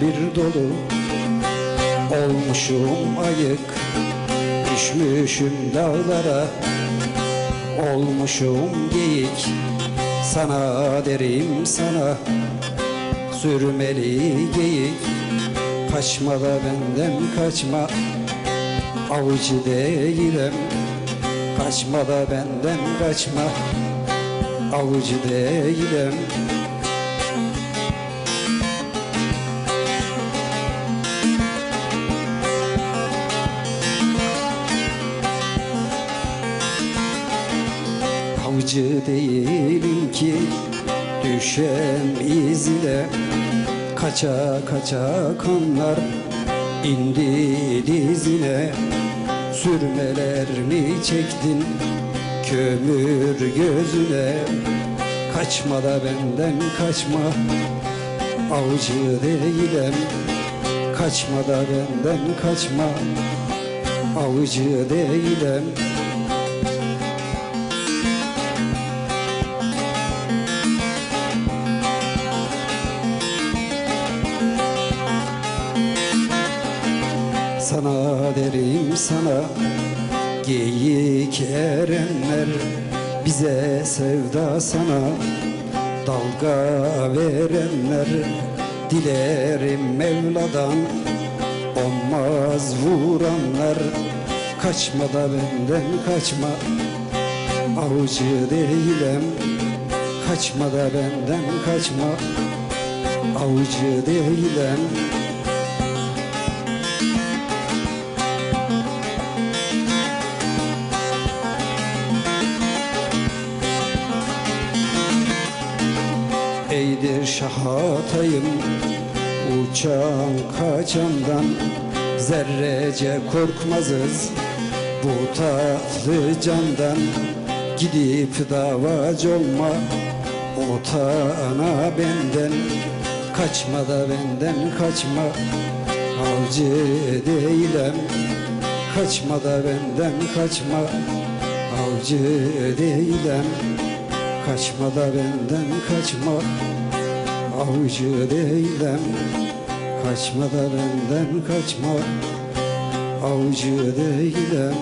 bir dolu Olmuşum ayık. Düşmüşüm dağlara Olmuşum geyik. Sana derim sana Sürmeli geyik. Kaçma da benden kaçma Avcı değilim. Kaçma da benden kaçma Avcı değilim Avcı değilim ki düşem izine Kaça kaça kanlar indi dizine. Sürmeler mi çektin kömür gözüne? Kaçma da benden kaçma Avcı değilim Kaçma da benden kaçma Avcı değilim Sana derim sana Geyik erenler Bize sevda sana. Dalga verenler Dilerim Mevla'dan Olmaz vuranlar. Kaçma da benden kaçma Avcı değilim. Kaçma da benden kaçma Avcı değilim Eydir şahatayım uçan kaçandan. Zerrece korkmazız bu tatlı candan. Gidip davacı olma otana benden. Kaçma da benden kaçma avcı değilim. Kaçma da benden kaçma avcı değilim. Kaçma da benden kaçma Avcı değilim Kaçma da benden kaçma. Avcı değilim